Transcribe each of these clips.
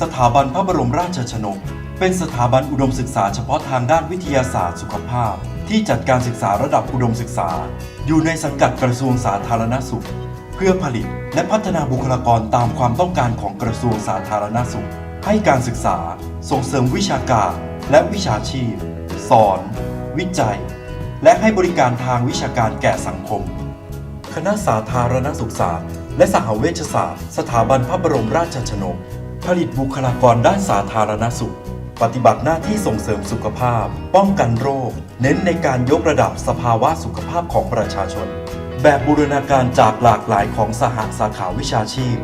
สถาบันพระบรมราชชนก เป็นสถาบันอุดมศึกษาเฉพาะทางด้านวิทยาศาสตร์สุขภาพ ที่จัดการศึกษาระดับอุดมศึกษา อยู่ในสังกัดกระทรวงสาธารณสุข เพื่อผลิตและพัฒนาบุคลากรตามความต้องการของกระทรวงสาธารณสุข ให้การศึกษา ส่งเสริมวิชาการและวิชาชีพ สอน วิจัย และให้บริการทางวิชาการแก่สังคม คณะสาธารณสุขศาสตร์ และสหเวชศาสตร์ สถาบันพระบรมราชชนก ผลิตบุคลากรด้านสาธารณสุข ปฏิบัติหน้าที่ส่งเสริมสุขภาพ ป้องกันโรค เน้นในการยกระดับสภาวะสุขภาพของประชาชน แบบบูรณาการจากหลากหลายของสหสาขาวิชาชีพ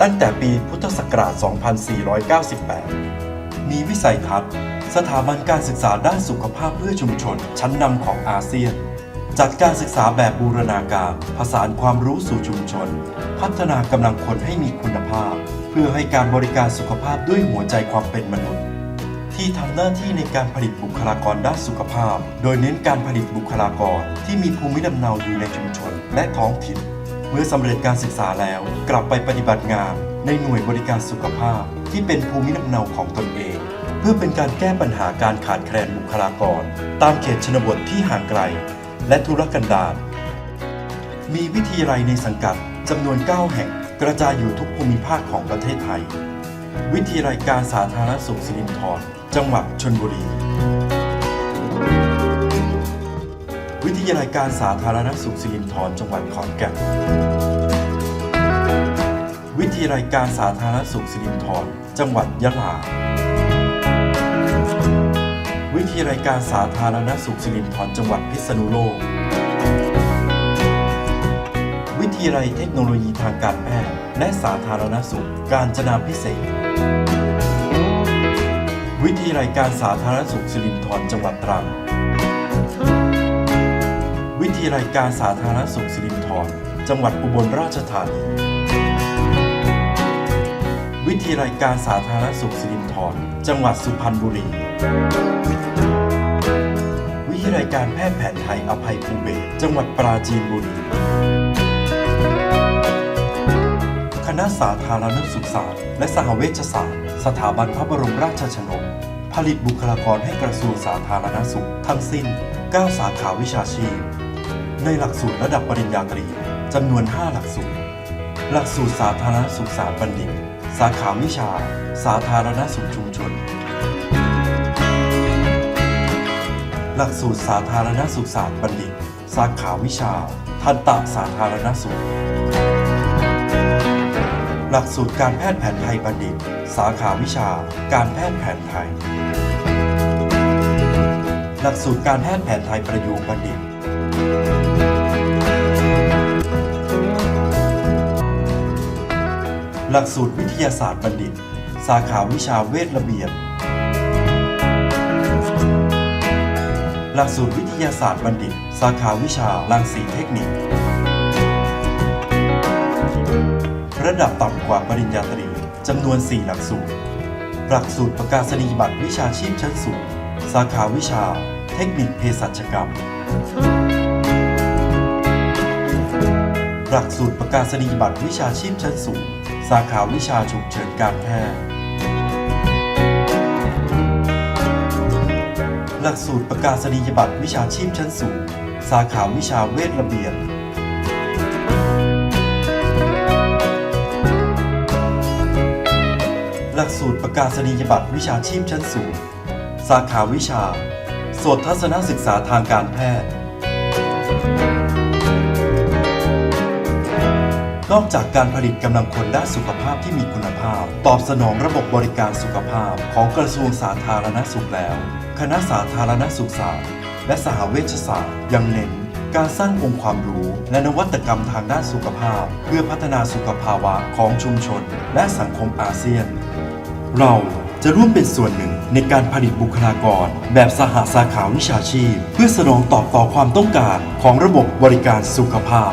ตั้งแต่ปีพุทธศักราช 2498 มีวิสัยทัศน์สถาบันการศึกษาด้านสุขภาพเพื่อชุมชน ชั้นนำของอาเซียน จัดการศึกษาแบบบูรณาการผสานความรู้สู่ชุมชน พัฒนากำลังคนให้มีคุณภาพ เพื่อให้การบริการสุขภาพด้วยหัวใจความเป็นมนุษย์ ที่ทำหน้าที่ในการผลิตบุคลากรด้านสุขภาพ โดยเน้นการผลิตบุคลากรที่มีภูมิลำเนาอยู่ในชุมชนและท้องถิ่น เมื่อสำเร็จการศึกษาแล้ว กลับไปปฏิบัติงานในหน่วยบริการสุขภาพที่เป็นภูมิลำเนาของตนเอง เพื่อเป็นการแก้ปัญหาการขาดแคลนบุคลากร ตามเขตชนบทที่ห่างไกล และทุรกันดารมีวิทยาลัยในสังกัดจำนวน 9 แห่ง กระจายอยู่ทุกภูมิภาคของประเทศไทย วิทยาลัยการสาธารณสุขสิรินธรจังหวัดชนบุรี วิทยาลัยการสาธารณสุขสิรินธรจังหวัดขอนแก่น วิทยาลัยการสาธารณสุขสิรินธรจังหวัดยะลา วิทยาลัยการสาธารณสุขสิรินธรจังหวัดพิษณุโลก วิทยาลัยเทคโนโลยีทางการแพทย์และสาธารณสุขการจนาพิเศษ วิทยาลัยการสาธารณสุขสิรินธรจังหวัดตรัง วิทยาลัยการสาธารณสุขสิรินธรจังหวัดอุบลราชธานี วิทยาลัยการสาธารณสุขสิรินธรจังหวัดสุพรรณบุรี วิทยาลัยการแพทย์แผนไทยอภัยภูเบศจังหวัดปราจีนบุรี ณะสาธารณสุขศาสตร์ และสหเวชศาสตร์ สถาบันพระบรมราชชนก ผลิตบุคลากรให้กระทรวงสาธารณสุข ทั้งสิ้น 9 สาขาวิชาชีพ ในหลักสูตรระดับปริญญาตรีจำนวน 5 หลักสูตร หลักสูตรสาธารณสุขศาสตร์บัณฑิต สาขาวิชา สาธารณสุขชุมชน หลักสูตรสาธารณสุขศาสตร์บัณฑิต สาขาวิชา ทันตสาธารณสุข หลักสูตรการแพทย์แผนไทยบัณฑิต สาขาวิชา การแพทย์แผนไทย หลักสูตรการแพทย์แผนไทยประยุกต์บัณฑิต หลักสูตรวิทยาศาสตร์บัณฑิต สาขาวิชาเวชระเบียบ หลักสูตรวิทยาศาสตร์บัณฑิต สาขาวิชารังสีเทคนิค ระดับต่ำกว่าปริญญาตรีจำนวน 4 หลักสูตร หลักสูตรประกาศนียบัตรวิชาชีพชั้นสูง สาขาวิชา เทคนิคเภสัชกรรม หลักสูตรประกาศนียบัตรวิชาชีพชั้นสูง สาขาวิชาฉุกเฉินการแพทย์ หลักสูตรประกาศนียบัตรวิชาชีพชั้นสูง สาขาวิชาเวชระเบียบ ลักสูตรประกาศนียบัตรวิชาชีพชั้นสูง สาขาวิชา โสตทัศนศึกษาทางการแพทย์ นอกจากการผลิตกำลังคนด้านสุขภาพที่มีคุณภาพ ตอบสนองระบบบริการสุขภาพของกระทรวงสาธารณสุขแล้ว คณะสาธารณสุขศาสตร์ และสหเวชศาสตร์ยังเน้นการสร้างองค์ความรู้และนวัตกรรมทางด้านสุขภาพ เพื่อพัฒนาสุขภาวะของชุมชน และสังคมอาเซียน เราจะร่วมเป็นส่วนหนึ่งในการผลิตบุคลากร แบบสหสาขาวิชาชีพ เพื่อสนองตอบต่อความต้องการของระบบบริการสุขภาพ